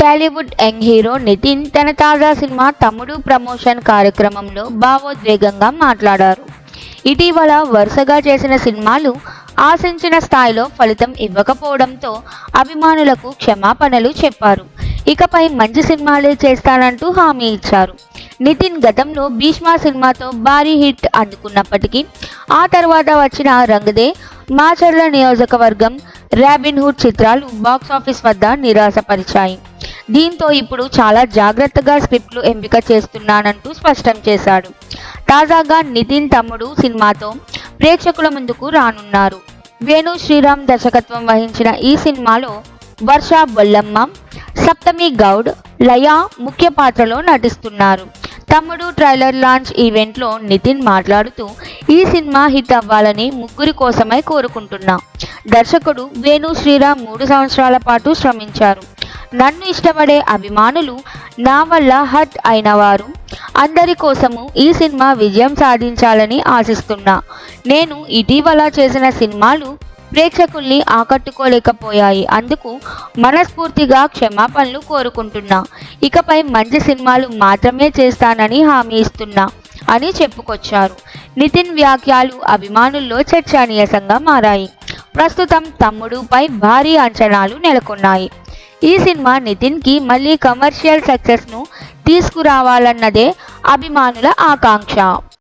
Tollywood young hero Nitin తన తాజా cinema తమ్ముడు ప్రమోషన్ కార్యక్రమంలో భావోద్వేగంగా మాట్లాడారు. ఇటీవల వరుసగా చేసిన సినిమాలు ఆశించిన స్థాయిలో ఫలితం ఇవ్వకపోవడంతో అభిమానులకు క్షమాపణలు చెప్పారు. ఇకపై మంచి సినిమాలే చేస్తానంటూ హామీ ఇచ్చారు. నితిన్ గతంలో భీష్మా సినిమాతో భారీ హిట్ అందుకున్నప్పటికీ ఆ తర్వాత వచ్చిన రంగదే మాచర్ల నియోజకవర్గం ర్యాబిన్ హుడ్ చిత్రాలు బాక్సాఫీస్ వద్ద నిరాశపరిచాయి. దీంతో ఇప్పుడు చాలా జాగ్రత్తగా స్క్రిప్ట్లు ఎంపిక చేస్తున్నానంటూ స్పష్టం చేశాడు. తాజాగా నితిన్ తమ్ముడు సినిమాతో ప్రేక్షకుల ముందుకు రానున్నారు. వేణు శ్రీరామ్ దర్శకత్వం వహించిన ఈ సినిమాలో వర్ష బొల్లమ్మ సప్తమి గౌడ్ లయ ముఖ్య పాత్రలో నటిస్తున్నారు. తమ్ముడు ట్రైలర్ లాంచ్ ఈవెంట్లో నితిన్ మాట్లాడుతూ ఈ సినిమా హిట్ అవ్వాలని ముగ్గురి కోసమై కోరుకుంటున్నా. దర్శకుడు వేణు శ్రీరామ్ మూడు సంవత్సరాల పాటు శ్రమించారు. నన్ను ఇష్టపడే అభిమానులు నా వల్ల హట్ అయిన వారు అందరి కోసము ఈ సినిమా విజయం సాధించాలని ఆశిస్తున్నా. నేను ఇటీవల చేసిన సినిమాలు ప్రేక్షకుల్ని ఆకట్టుకోలేకపోయాయి. అందుకు మనస్ఫూర్తిగా క్షమాపణలు కోరుకుంటున్నా. ఇకపై మంచి సినిమాలు మాత్రమే చేస్తానని హామీ ఇస్తున్నా అని చెప్పుకొచ్చారు. నితిన్ వ్యాఖ్యలు అభిమానుల్లో చర్చనీయసంగా మారాయి. ప్రస్తుతం తమ్ముడుపై భారీ అంచనాలు నెలకొన్నాయి. ఈ సినిమా నితిన్కి మళ్ళీ కమర్షియల్ సక్సెస్ను తీసుకురావాలన్నదే అభిమానుల ఆకాంక్ష.